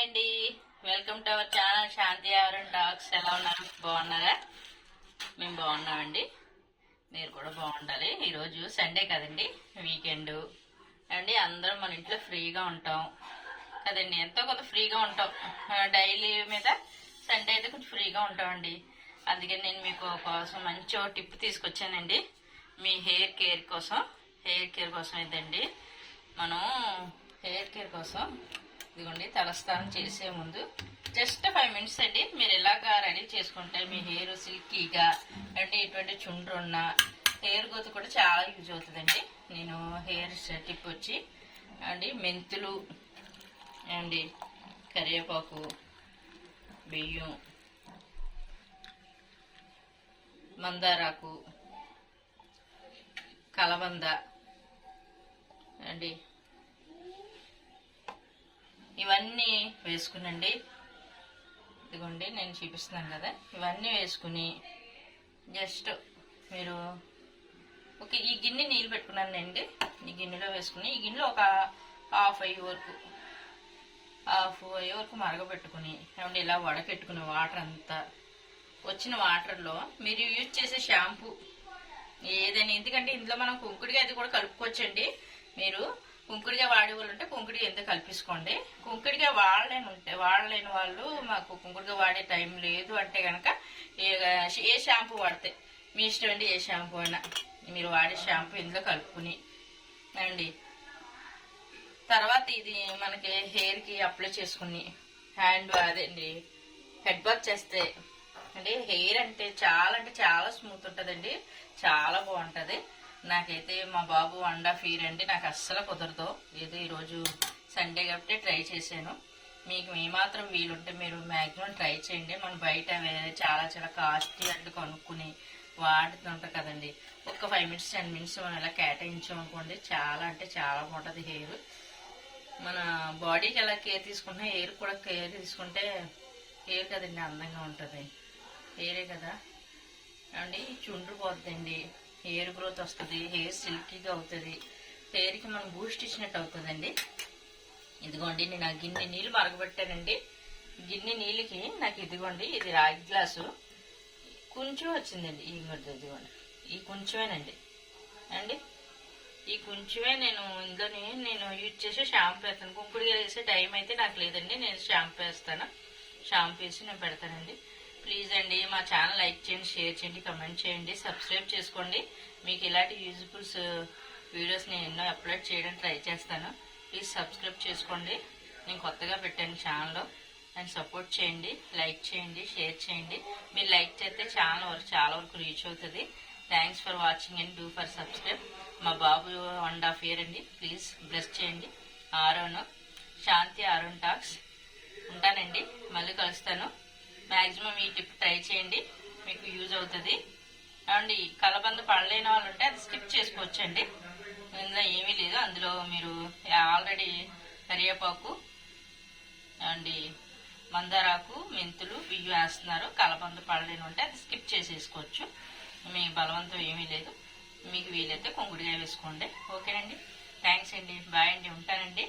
Hi అండి. Welcome to our channel Shanti Aaron talks ఎలా ఉన్నారు? బాగున్నారా? మేము బాగున్నామండి. మీరు కూడా బాగుండాలి. ఈరోజు సండే కదండి వీకెండ్ అండి అందరం మన ఇంట్లో ఫ్రీగా ఉంటాం. కదండి ఎంతో కొంత ఫ్రీగా ఉంటాం. డైలీ మీద సండే అయితే కొంచెం ఫ్రీగా ఉంటామండి. అందుకని నేను మీకు కోసం మంచి టిప్ తీసుకొచ్చానండి. మీ హెయిర్ కేర్ కోసం హెయిర్ కేర్ కోసం ఇదండి. మనం హెయిర్ కేర్ కోసం ఇదిగోండి తలస్నానం చేసే ముందు జస్ట్ ఫైవ్ మినిట్స్ అండి. మీరు ఎలాగా రెడీ చేసుకుంటే మీ హెయిర్ సిల్కీగా అంటే ఇటువంటి చుండ్రు ఉన్న హెయిర్ గ్రోత్ కూడా చాలా యూజ్ అవుతుందండి. నేను హెయిర్ టిప్ వచ్చి అండి మెంతులు అండి కరివేపాకు బియ్యం మందారాకు కలబంద అండి ఇవన్నీ వేసుకునండి. ఇదిగోండి నేను చూపిస్తున్నాను కదా. ఇవన్నీ వేసుకుని జస్ట్ మీరు ఒక ఈ గిన్నె నీళ్ళు పెట్టుకున్నానండి ఈ గిన్నెలో వేసుకుని ఈ గిన్నెలో ఒక హాఫ్ అయ్యే వరకు హాఫ్ అయ్యే వరకు మరగబెట్టుకుని ఏమంటే ఇలా వడకెట్టుకుని వాటర్ అంతా వచ్చిన వాటర్లో మీరు యూజ్ చేసే షాంపూ ఏదైనా. ఎందుకంటే ఇందులో మనం కుంకుడిగా అది కూడా కలుపుకోవచ్చండి. మీరు కుంకుడిగా వాడే వాళ్ళు ఉంటే కుంకుడిగా ఎంత కల్పించుకోండి? కుంకుడిగా వాడలేని ఉంటే వాడలేని వాళ్ళు మాకు కుంకుడిగా వాడే టైం లేదు అంటే కనుక ఏ షాంపూ వాడితే మీ ఇష్టం అండి ఏ షాంపూ అయినా. మీరు వాడే షాంపూ ఇందులో కలుపుకుని. అండి. తర్వాత ఇది మనకి హెయిర్కి అప్లై చేసుకుని హ్యాండ్ అదండి హెడ్ బాత్ చేస్తే. అంటే హెయిర్ అంటే చాలా అంటే చాలా స్మూత్ ఉంటుందండి చాలా బాగుంటుంది. నాకైతే మా బాబు వన్ హాఫ్ ఇయర్ అండి నాకు అస్సలు కుదరదు. ఏదో ఈరోజు సండే కాబట్టి ట్రై చేశాను. మీకు ఏమాత్రం వీలుంటే మీరు మ్యాక్సిమం ట్రై చేయండి. మనం బయట వేరే చాలా చాలా కాస్ట్లీ అంటే కొనుక్కుని వాడుతుంటారు కదండి. ఒక ఫైవ్ మినిట్స్ టెన్ మినిట్స్ మనం ఇలా కేటాయించామనుకోండి చాలా అంటే చాలా బాగుంటుంది హెయిర్ మన బాడీకి ఎలా కేర్ తీసుకుంటే హెయిర్ కూడా కేర్ తీసుకుంటే హెయిర్ కదండి అందంగా ఉంటుంది. హెయిరే కదా. అండి చుండ్రు పోతుందండి హెయిర్ గ్రోత్ వస్తుంది హెయిర్ సిల్కీగా అవుతుంది. హెయిర్కి మనం బూస్ట్ ఇచ్చినట్టు అవుతుందండి. ఇదిగోండి నేను ఆ గిన్నె నీళ్ళు మరగబెట్టానండి. గిన్నె నీళ్ళకి నాకు ఇదిగోండి ఇది రాగి గ్లాసు. కొంచెం వచ్చిందండి ఈ మధ్య ఇదిగోండి. ఈ కొంచెమేనండి అండి ఈ కొంచెమే నేను ఇందులోని నేను యూజ్ చేసి షాంపూ వేస్తాను. కుంకుడుగా వేసే టైం అయితే నాకు లేదండి నేను షాంపూ వేస్తాను. షాంపూ వేసి నేను పెడతానండి. ప్లీజ్ అండి మా ఛానల్ లైక్ చేయండి షేర్ చేయండి కమెంట్ చేయండి సబ్స్క్రైబ్ చేసుకోండి. మీకు ఇలాంటి యూజ్ఫుల్స్ వీడియోస్ నేను ఎన్నో అప్లోడ్ చేయడానికి ట్రై చేస్తాను. ప్లీజ్ సబ్స్క్రైబ్ చేసుకోండి. నేను కొత్తగా పెట్టాను ఛానల్లో అండ్ సపోర్ట్ చేయండి లైక్ చేయండి షేర్ చేయండి. మీరు లైక్ చేస్తే ఛానల్ వరకు చాలా వరకు రీచ్ అవుతుంది. Thanks for watching and do for subscribe. మా బాబు వన్ హాఫ్ ఇయర్ అండి. ప్లీజ్ బ్లెస్ చేయండి. ఆరోను. Shanti Aaron talks. ఉంటానండి. మళ్ళీ కలుస్తాను. మ్యాక్సిమం ఈ టిప్ ట్రై చేయండి. మీకు యూజ్ అవుతుంది. అండి కలబంద పడలేని వాళ్ళు ఉంటే అది స్కిప్ చేసుకోవచ్చండి. ఇందులో ఏమీ లేదు. అందులో మీరు ఆల్రెడీ కరివేపాకు అండి మందారాకు మెంతులు బియ్యం వేస్తున్నారు. కలబంద పడలేని ఉంటే అది స్కిప్ చేసేసుకోవచ్చు. మీ బలవంతం ఏమీ లేదు. మీకు వీలైతే కొంగుడిగా వేసుకోండి. ఓకేనండి థ్యాంక్స్ అండి. బాయ్ అండి. ఉంటానండి.